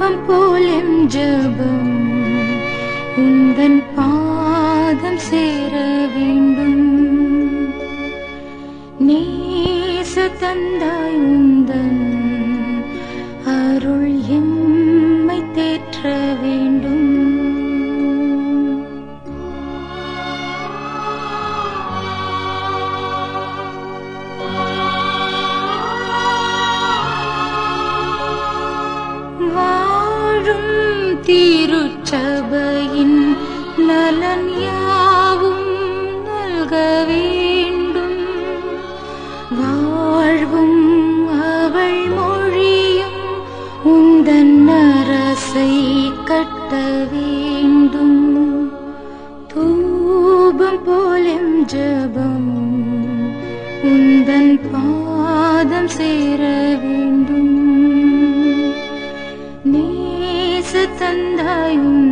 தூபம் போல் என் ஜபம். உந்தன் பாதம் சேர வேண்டும். நேச தந்தாயும் திருச்சபையின் நலன் யாவும் நல்க வேண்டும். வாழ்வும் அவள் மொழியும் உந்தன் அரசை கட்ட வேண்டும். தூபம் போலும் ஜபம் உந்தன் பாதம் சேர தந்தாய்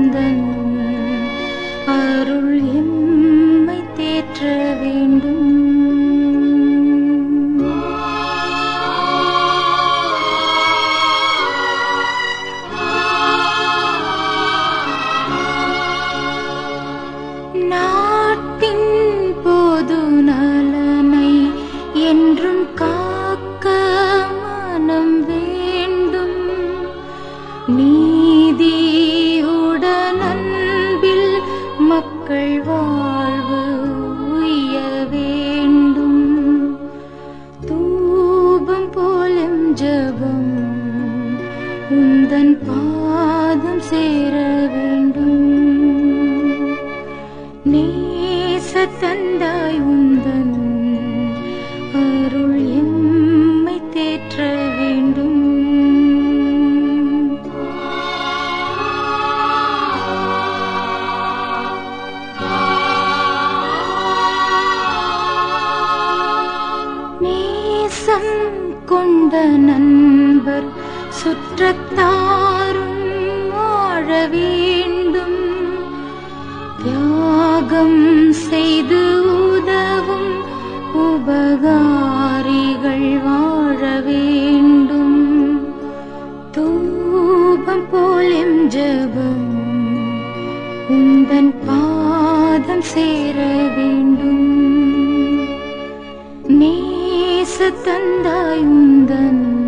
ஜபம் உந்தன் பாதம் சேர வேண்டும். நேச தந்தாய் உந்தன் அருள் எம்மை தேற்ற வேண்டும். சுற்றத்தாரும் வாழ வேண்டும். தியாகம் செய்து உதவும் உபகாரிகள் வாழ வேண்டும். தூபம் போலும் ஜபம் உந்தன் பாதம் சேர வேண்டும். நேச தந்தாய் உந்தன்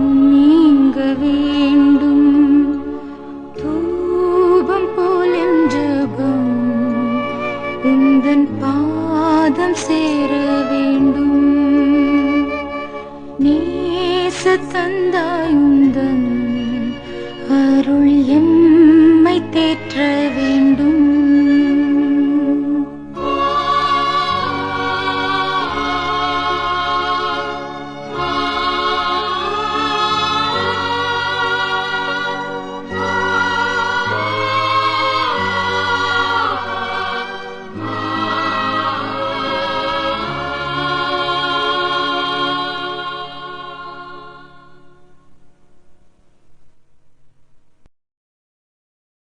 உந்தன் பாதம் சேர வேண்டும். நேச தந்தாய்